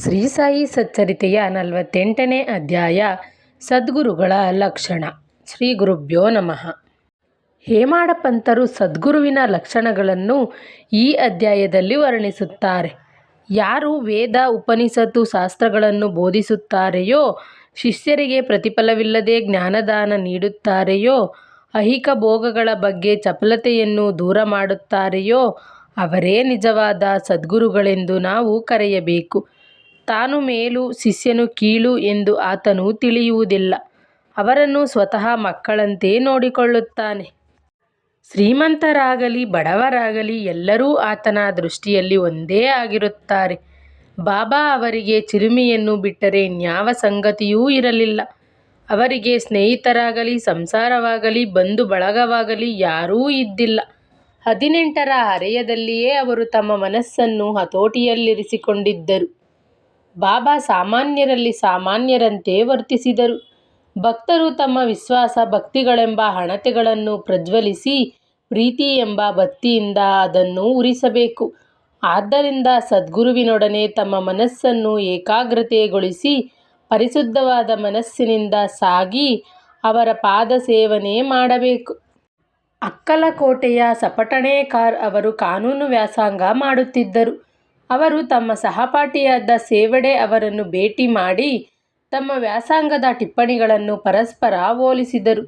ಶ್ರೀ ಸಾಯಿ ಸಚ್ಚರಿತೆಯ ನಲವತ್ತೆಂಟನೇ ಅಧ್ಯಾಯ, ಸದ್ಗುರುಗಳ ಲಕ್ಷಣ. ಶ್ರೀ ಗುರುಭ್ಯೋ ನಮಃ. ಹೇಮಾಡ ಪಂತರು ಸದ್ಗುರುವಿನ ಲಕ್ಷಣಗಳನ್ನು ಈ ಅಧ್ಯಾಯದಲ್ಲಿ ವರ್ಣಿಸುತ್ತಾರೆ. ಯಾರು ವೇದ, ಉಪನಿಷತ್ತು, ಶಾಸ್ತ್ರಗಳನ್ನು ಬೋಧಿಸುತ್ತಾರೆಯೋ, ಶಿಷ್ಯರಿಗೆ ಪ್ರತಿಫಲವಿಲ್ಲದೆ ಜ್ಞಾನದಾನ ನೀಡುತ್ತಾರೆಯೋ ಅಹಿಕ ಭೋಗಗಳ ಬಗ್ಗೆ ಚಪಲತೆಯನ್ನು ದೂರ ಮಾಡುತ್ತಾರೆಯೋ, ಅವರೇ ನಿಜವಾದ ಸದ್ಗುರುಗಳೆಂದು ನಾವು ಕರೆಯಬೇಕು. ತಾನು ಮೇಲು ಶಿಷ್ಯನು ಕೀಳು ಎಂದು ಆತನು ತಿಳಿಯುವುದಿಲ್ಲ. ಅವರನ್ನು ಸ್ವತಃ ಮಕ್ಕಳಂತೆ ನೋಡಿಕೊಳ್ಳುತ್ತಾನೆ. ಶ್ರೀಮಂತರಾಗಲಿ, ಬಡವರಾಗಲಿ ಎಲ್ಲರೂ ಆತನ ದೃಷ್ಟಿಯಲ್ಲಿ ಒಂದೇ ಆಗಿರುತ್ತಾರೆ. ಬಾಬಾ ಅವರಿಗೆ ಚಿರುಮಿಯನ್ನು ಬಿಟ್ಟರೆ ನ್ಯಾವ ಸಂಗತಿಯೂ ಇರಲಿಲ್ಲ. ಅವರಿಗೆ ಸ್ನೇಹಿತರಾಗಲಿ, ಸಂಸಾರವಾಗಲಿ, ಬಂಧು ಬಳಗವಾಗಲಿ ಯಾರೂ ಇದ್ದಿಲ್ಲ. ಹದಿನೆಂಟರ ಹರೆಯದಲ್ಲಿಯೇ ಅವರು ತಮ್ಮ ಮನಸ್ಸನ್ನು ಹತೋಟಿಯಲ್ಲಿರಿಸಿಕೊಂಡಿದ್ದರು. ಬಾಬಾ ಸಾಮಾನ್ಯರಲ್ಲಿ ಸಾಮಾನ್ಯರಂತೆ ವರ್ತಿಸಿದರು. ಭಕ್ತರು ತಮ್ಮ ವಿಶ್ವಾಸ, ಭಕ್ತಿಗಳೆಂಬ ಹಣತೆಗಳನ್ನು ಪ್ರಜ್ವಲಿಸಿ ಪ್ರೀತಿ ಎಂಬ ಬತ್ತಿಯಿಂದ ಅದನ್ನು ಉರಿಸಬೇಕು. ಆದ್ದರಿಂದ ಸದ್ಗುರುವಿನೊಡನೆ ತಮ್ಮ ಮನಸ್ಸನ್ನು ಏಕಾಗ್ರತೆಗೊಳಿಸಿ ಪರಿಶುದ್ಧವಾದ ಮನಸ್ಸಿನಿಂದ ಸಾಗಿ ಅವರ ಪಾದ ಸೇವನೆ ಮಾಡಬೇಕು. ಅಕ್ಕಲಕೋಟೆಯ ಸಪಟಣೇಕಾರ್ ಅವರು ಕಾನೂನು ವ್ಯಾಸಂಗ ಮಾಡುತ್ತಿದ್ದರು. ಅವರು ತಮ್ಮ ಸಹಪಾಠಿಯಾದ ಸೇವಡೆ ಅವರನ್ನು ಭೇಟಿ ಮಾಡಿ ತಮ್ಮ ವ್ಯಾಸಂಗದ ಟಿಪ್ಪಣಿಗಳನ್ನು ಪರಸ್ಪರ ಹೋಲಿಸಿದರು.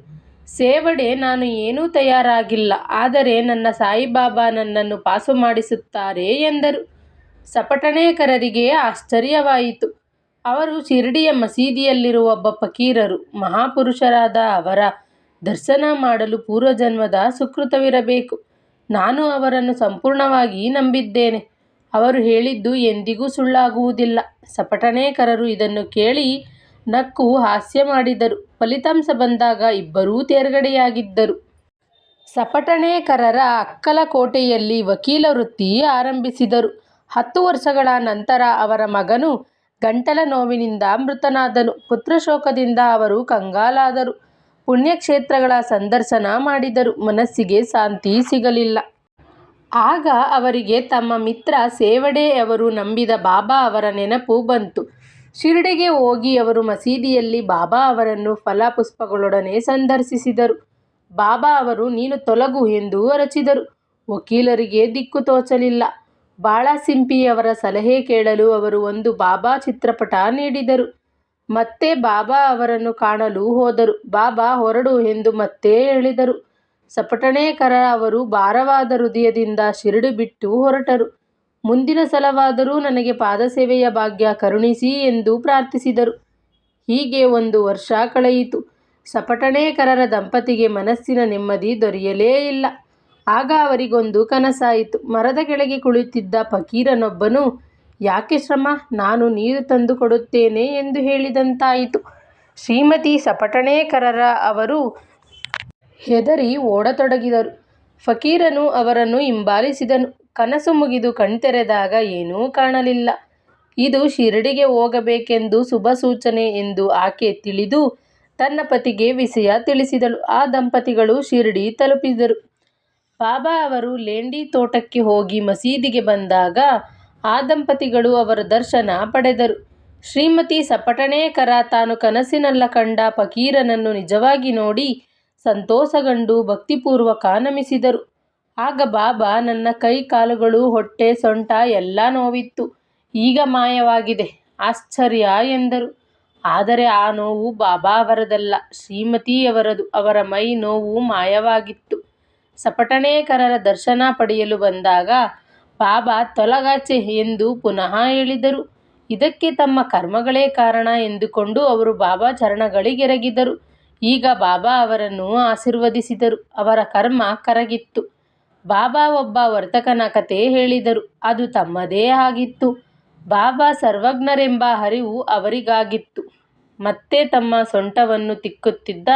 ಸೇವಡೆ, ನಾನು ಏನೂ ತಯಾರಾಗಿಲ್ಲ, ಆದರೆ ನನ್ನ ಸಾಯಿಬಾಬಾ ನನ್ನನ್ನು ಪಾಸು ಮಾಡಿಸುತ್ತಾರೆ ಎಂದರು. ಸಪಟಣೇಕರರಿಗೆ ಆಶ್ಚರ್ಯವಾಯಿತು. ಅವರು ಶಿರಡಿಯ ಮಸೀದಿಯಲ್ಲಿರುವ ಒಬ್ಬ ಫಕೀರರು, ಮಹಾಪುರುಷರಾದ ಅವರ ದರ್ಶನ ಮಾಡಲು ಪೂರ್ವಜನ್ಮದ ಸುಕೃತವಿರಬೇಕು. ನಾನು ಅವರನ್ನು ಸಂಪೂರ್ಣವಾಗಿ ನಂಬಿದ್ದೇನೆ. ಅವರು ಹೇಳಿದ್ದು ಎಂದಿಗೂ ಸುಳ್ಳಾಗುವುದಿಲ್ಲ. ಸಪಟಣೇಕರರು ಇದನ್ನು ಕೇಳಿ ನಕ್ಕು ಹಾಸ್ಯ ಮಾಡಿದರು. ಫಲಿತಾಂಶ ಬಂದಾಗ ಇಬ್ಬರೂ ತೇರ್ಗಡೆಯಾಗಿದ್ದರು. ಸಪಟಣೇಕರರ ಅಕ್ಕಲಕೋಟೆಯಲ್ಲಿ ವಕೀಲ ವೃತ್ತಿ ಆರಂಭಿಸಿದರು. ಹತ್ತು ವರ್ಷಗಳ ನಂತರ ಅವರ ಮಗನು ಗಂಟಲ ನೋವಿನಿಂದ ಮೃತನಾದನು. ಪುತ್ರಶೋಕದಿಂದ ಅವರು ಕಂಗಾಲಾದರು. ಪುಣ್ಯಕ್ಷೇತ್ರಗಳ ಸಂದರ್ಶನ ಮಾಡಿದರು. ಮನಸ್ಸಿಗೆ ಶಾಂತಿ ಸಿಗಲಿಲ್ಲ. ಆಗ ಅವರಿಗೆ ತಮ್ಮ ಮಿತ್ರ ಸೇವಡೆಯವರು ನಂಬಿದ ಬಾಬಾ ಅವರ ನೆನಪು ಬಂತು. ಶಿರ್ಡೆಗೆ ಹೋಗಿ ಅವರು ಮಸೀದಿಯಲ್ಲಿ ಬಾಬಾ ಅವರನ್ನು ಫಲಪುಷ್ಪಗಳೊಡನೆ ಸಂದರ್ಶಿಸಿದರು. ಬಾಬಾ ಅವರು, ನೀನು ತೊಲಗು ಎಂದು ಅರಚಿದರು. ವಕೀಲರಿಗೆ ದಿಕ್ಕು ತೋಚಲಿಲ್ಲ. ಬಾಳಾಸಿಂಪಿಯವರ ಸಲಹೆ ಕೇಳಲು ಅವರು ಒಂದು ಬಾಬಾ ಚಿತ್ರಪಟ ನೀಡಿದರು. ಮತ್ತೆ ಬಾಬಾ ಅವರನ್ನು ಕಾಣಲು ಹೋದರು. ಬಾಬಾ, ಹೊರಡು ಎಂದು ಮತ್ತೆ ಹೇಳಿದರು. ಸಪಟಣೇಕರ ಅವರು ಭಾರವಾದ ಹೃದಯದಿಂದ ಶಿರಡಿ ಬಿಟ್ಟು ಹೊರಟರು. ಮುಂದಿನ ಸಲವಾದರೂ ನನಗೆ ಪಾದಸೇವೆಯ ಭಾಗ್ಯ ಕರುಣಿಸಿ ಎಂದು ಪ್ರಾರ್ಥಿಸಿದರು. ಹೀಗೆ ಒಂದು ವರ್ಷ ಕಳೆಯಿತು. ಸಪಟಣೇಕರರ ದಂಪತಿಗೆ ಮನಸ್ಸಿನ ನೆಮ್ಮದಿ ದೊರೆಯಲೇ ಇಲ್ಲ. ಆಗ ಅವರಿಗೊಂದು ಕನಸಾಯಿತು. ಮರದ ಕೆಳಗೆ ಕುಳಿತಿದ್ದ ಫಕೀರನೊಬ್ಬನು, ಯಾಕೆ ಶ್ರಮ? ನಾನು ನೀರು ತಂದು ಕೊಡುತ್ತೇನೆ ಎಂದು ಹೇಳಿದಂತಾಯಿತು. ಶ್ರೀಮತಿ ಸಪಟಣೇಕರರ ಅವರು ಹೆದರಿ ಓಡತೊಡಗಿದರು. ಫಕೀರನು ಅವರನ್ನು ಹಿಂಬಾಲಿಸಿದನು. ಕನಸು ಮುಗಿದು ಕಣ್ತೆರೆದಾಗ ಏನೂ ಕಾಣಲಿಲ್ಲ. ಇದು ಶಿರಡಿಗೆ ಹೋಗಬೇಕೆಂದು ಶುಭ ಸೂಚನೆ ಎಂದು ಆಕೆ ತಿಳಿದು ತನ್ನ ಪತಿಗೆ ವಿಷಯ ತಿಳಿಸಿದಳು. ಆ ದಂಪತಿಗಳು ಶಿರಡಿ ತಲುಪಿದರು. ಬಾಬಾ ಅವರು ಲೇಂಡಿ ತೋಟಕ್ಕೆ ಹೋಗಿ ಮಸೀದಿಗೆ ಬಂದಾಗ ಆ ದಂಪತಿಗಳು ಅವರ ದರ್ಶನ ಪಡೆದರು. ಶ್ರೀಮತಿ ಸಪಟಣೇಕರ ತಾನು ಕನಸಿನಲ್ಲ ಕಂಡ ಫಕೀರನನ್ನು ನಿಜವಾಗಿ ನೋಡಿ ಸಂತೋಷಗೊಂಡು ಭಕ್ತಿಪೂರ್ವಕ ನಮಿಸಿದರು. ಆಗ ಬಾಬಾ, ನನ್ನ ಕೈ ಕಾಲುಗಳು, ಹೊಟ್ಟೆ ಸೊಂಟ ಎಲ್ಲ ನೋವಿತ್ತು. ಈಗ ಮಾಯವಾಗಿದೆ. ಆಶ್ಚರ್ಯ ಎಂದರು. ಆದರೆ ಆ ನೋವು ಬಾಬಾ ಅವರದಲ್ಲ, ಶ್ರೀಮತಿಯವರದು. ಅವರ ಮೈ ನೋವು ಮಾಯವಾಗಿತ್ತು. ಸಪಟಣೇಕರರ ದರ್ಶನ ಪಡೆಯಲು ಬಂದಾಗ ಬಾಬಾ ತೊಲಗಾಚೆ ಎಂದು ಪುನಃ ಹೇಳಿದರು. ಇದಕ್ಕೆ ತಮ್ಮ ಕರ್ಮಗಳೇ ಕಾರಣ ಎಂದುಕೊಂಡು ಅವರು ಬಾಬಾ ಚರಣಗಳಿಗೆರಗಿದರು ಈಗ ಬಾಬಾ ಅವರನ್ನು ಆಶೀರ್ವದಿಸಿದರು. ಅವರ ಕರ್ಮ ಕರಗಿತ್ತು. ಬಾಬಾ ಒಬ್ಬ ವರ್ತಕನ ಕತೆ ಹೇಳಿದರು. ಅದು ತಮ್ಮದೇ ಆಗಿತ್ತು. ಬಾಬಾ ಸರ್ವಜ್ಞರೆಂಬ ಹರಿವು ಅವರಿಗಾಗಿತ್ತು. ಮತ್ತೆ ತಮ್ಮ ಸೊಂಟವನ್ನು ತಿಕ್ಕುತ್ತಿದ್ದ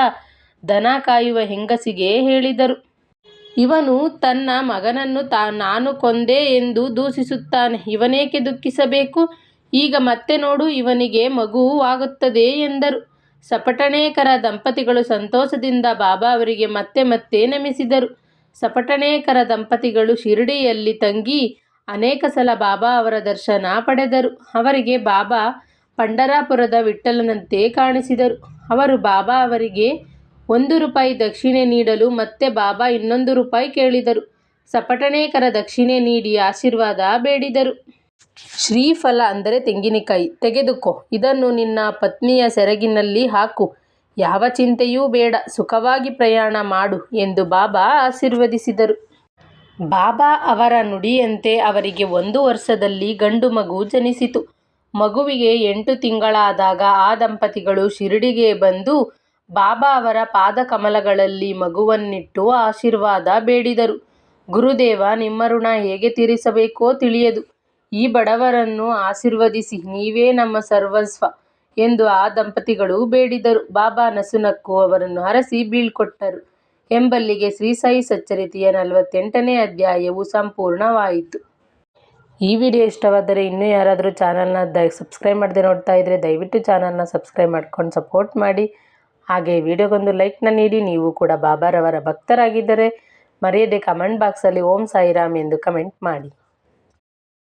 ದನ ಕಾಯುವ ಹೆಂಗಸಿಗೆ ಹೇಳಿದರು. ಇವನು ತನ್ನ ಮಗನನ್ನು ತಾ ನಾನು ಕೊಂದೆ ಎಂದು ದೂಷಿಸುತ್ತಾನೆ. ಇವನೇಕೆ ದುಃಖಿಸಬೇಕು? ಈಗ ಮತ್ತೆ ನೋಡು, ಇವನಿಗೆ ಮಗುವಾಗುತ್ತದೆ ಎಂದರು. ಸಪಟಣೇಕರ ದಂಪತಿಗಳು ಸಂತೋಷದಿಂದ ಬಾಬಾ ಅವರಿಗೆ ಮತ್ತೆ ಮತ್ತೆ ನಮಿಸಿದರು. ಸಪಟಣೇಕರ ದಂಪತಿಗಳು ಶಿರಡಿಯಲ್ಲಿ ತಂಗಿ ಅನೇಕ ಸಲ ಬಾಬಾ ಅವರ ದರ್ಶನ ಪಡೆದರು. ಅವರಿಗೆ ಬಾಬಾ ಪಂಡರಾಪುರದ ವಿಠಲನಂತೆ ಕಾಣಿಸಿದರು. ಅವರು ಬಾಬಾ ಅವರಿಗೆ ಒಂದು ರೂಪಾಯಿ ದಕ್ಷಿಣೆ ನೀಡಲು ಮತ್ತೆ ಬಾಬಾ ಇನ್ನೊಂದು ರೂಪಾಯಿ ಕೇಳಿದರು. ಸಪಟಣೇಕರ ದಕ್ಷಿಣೆ ನೀಡಿ ಆಶೀರ್ವಾದ ಬೇಡಿದರು. ಶ್ರೀಫಲ ಅಂದರೆ ತೆಂಗಿನಕಾಯಿ. ತೆಗೆದುಕೋ. ಇದನ್ನು ನಿನ್ನ ಪತ್ನಿಯ ಸೆರಗಿನಲ್ಲಿ ಹಾಕು. ಯಾವ ಚಿಂತೆಯೂ ಬೇಡ. ಸುಖವಾಗಿ ಪ್ರಯಾಣ ಮಾಡು ಎಂದು ಬಾಬಾ ಆಶೀರ್ವದಿಸಿದರು. ಬಾಬಾ ಅವರ ನುಡಿಯಂತೆ ಅವರಿಗೆ ಒಂದು ವರ್ಷದಲ್ಲಿ ಗಂಡು ಮಗು ಜನಿಸಿತು. ಮಗುವಿಗೆ ಎಂಟು ತಿಂಗಳಾದಾಗ ಆ ದಂಪತಿಗಳು ಶಿರಡಿಗೆ ಬಂದು ಬಾಬಾ ಅವರ ಪಾದಕಮಲಗಳಲ್ಲಿ ಮಗುವನ್ನಿಟ್ಟು ಆಶೀರ್ವಾದ ಬೇಡಿದರು. ಗುರುದೇವ, ನಿಮ್ಮ ಋಣ ಹೇಗೆ ತೀರಿಸಬೇಕೋ ತಿಳಿಯದು. ಈ ಬಡವರನ್ನು ಆಶೀರ್ವದಿಸಿ, ನೀವೇ ನಮ್ಮ ಸರ್ವಸ್ವ ಎಂದು ಆ ದಂಪತಿಗಳು ಬೇಡಿದರು. ಬಾಬಾ ನಸುನಕ್ಕು ಅವರನ್ನು ಹರಸಿ ಬೀಳ್ಕೊಟ್ಟರು. ಎಂಬಲ್ಲಿಗೆ ಶ್ರೀ ಸಾಯಿ ಸಚ್ಚರಿತೆಯ ನಲವತ್ತೆಂಟನೇ ಅಧ್ಯಾಯವು ಸಂಪೂರ್ಣವಾಯಿತು. ಈ ವಿಡಿಯೋ ಇಷ್ಟವಾದರೆ ಇನ್ನೂ ಯಾರಾದರೂ ಚಾನಲ್ನ ದ ಸಬ್ಸ್ಕ್ರೈಬ್ ಮಾಡದೆ ನೋಡ್ತಾ ಇದ್ದರೆ ದಯವಿಟ್ಟು ಚಾನಲ್ನ ಸಬ್ಸ್ಕ್ರೈಬ್ ಮಾಡ್ಕೊಂಡು ಸಪೋರ್ಟ್ ಮಾಡಿ. ಹಾಗೆ ವಿಡಿಯೋಗೊಂದು ಲೈಕ್ನ ನೀಡಿ. ನೀವು ಕೂಡ ಬಾಬಾರವರ ಭಕ್ತರಾಗಿದ್ದರೆ ಮರೆಯದೆ ಕಮೆಂಟ್ ಬಾಕ್ಸಲ್ಲಿ ಓಂ ಸಾಯಿರಾಮ್ ಎಂದು ಕಮೆಂಟ್ ಮಾಡಿ.